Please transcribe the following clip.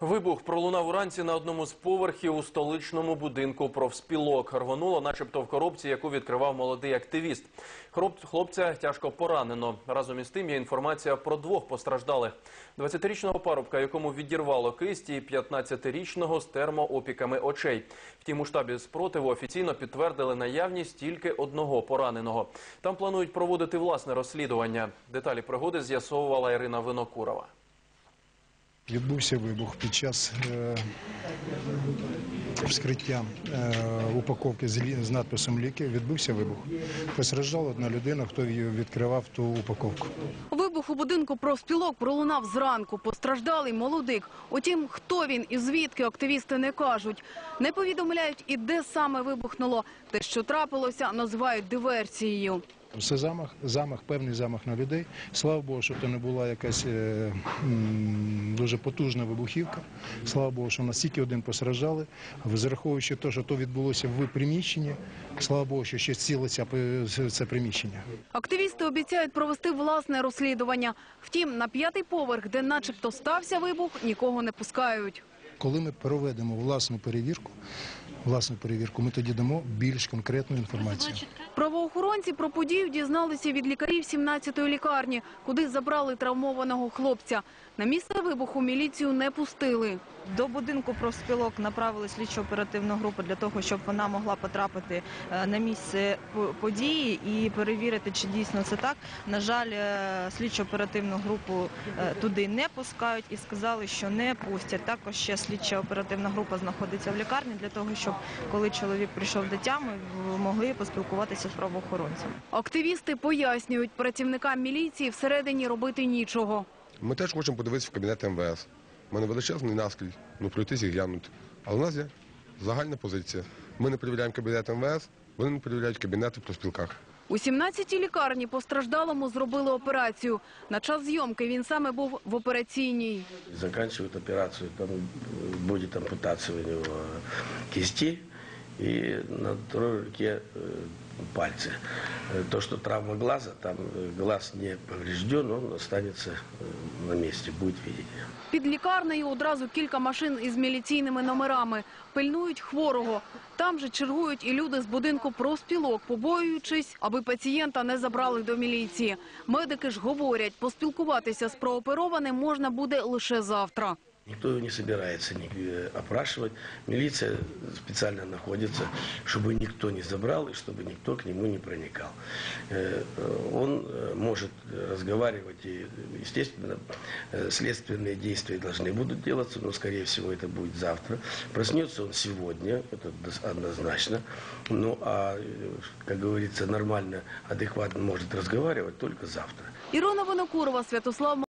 Вибух пролунав уранці на одному з поверхів у столичному будинку профспілок. Рвонуло, начебто, в коробці, яку відкривав молодий активіст. Хлопця тяжко поранено. Разом із тим є інформація про двох постраждалих: 20-річного парубка, якому відірвало кисть, і 15-річного з термоопіками очей. Втім, у штабі спротиву офіційно підтвердили наявність тільки одного пораненого. Там планують проводити власне розслідування. Деталі пригоди з'ясовувала Ірина Винокурова. Відбувся вибух під час е, вскриття е, упаковки з, надписом ліки. Відбувся вибух. Постраждала одна людина, хто відкривав ту упаковку. Вибух у будинку профспілок пролунав зранку. Постраждалий молодик. Утім, хто він і звідки активісти не кажуть. Не повідомляють і де саме вибухнуло. Те, що трапилося, називають диверсією. Це замах, замах, певний замах на людей. Слава Богу, що то не була якась е, м, дуже потужна вибухівка. Слава Богу, що нас тільки один постраждали. Зараховуючи те, що то відбулося в приміщенні, слава Богу, що ще ціле ця- це приміщення. Активісти обіцяють провести власне розслідування. Втім, на п'ятий поверх, де начебто стався вибух, нікого не пускають. Коли ми проведемо власну перевірку, власну перевірку, ми тоді дамо більш конкретну інформацію. Правоохоронці про подію дізналися від лікарів 17-ї лікарні, куди забрали травмованого хлопця. На місце вибуху міліцію не пустили. До будинку профспілок направили слідчо-оперативну групу для того, щоб вона могла потрапити е, на місце події і перевірити, чи дійсно це так. На жаль, е, слідчо-оперативну групу е, туди не пускають і сказали, що не пустять. Також ще слідчо-оперативна група знаходиться в лікарні для того, щоб коли чоловік прийшов до тями, могли поспілкуватися з правоохоронцями. Активісти пояснюють, працівникам міліції всередині робити нічого. Ми теж хочемо подивитися в кабінет МВС. У мене величезний наскрізь, ну пройтись і глянути. Але у нас є загальна позиція. Ми не перевіряємо кабінет МВС, вони не перевіряють кабінети про спілках. У 17-й лікарні постраждалому зробили операцію. На час зйомки він саме був в операційній. заканчивают операцію, там буде ампутація у нього кисти и на второй руке э, пальцы. Э, То, что травма глаза, там э, глаз не поврежден, он останется э, на месте, будет видеть. Під лікарнею одразу кілька машин із міліційними номерами. Пильнують хворого. Там же чергують і люди з будинку профспілок, побоюючись, аби пацієнта не забрали до міліції. Медики ж говорять, поспілкуватися з прооперованим можна буде лише завтра. Никто его не собирается э, опрашивать. Милиция специально находится, чтобы никто не забрал и чтобы никто к нему не проникал. Э, э, Он может разговаривать и, естественно, следственные действия должны будут делаться, но, скорее всего, это будет завтра. Проснется он сегодня, это однозначно. Ну, а, как говорится, нормально, адекватно может разговаривать только завтра. Ірона Винокурова, Святослав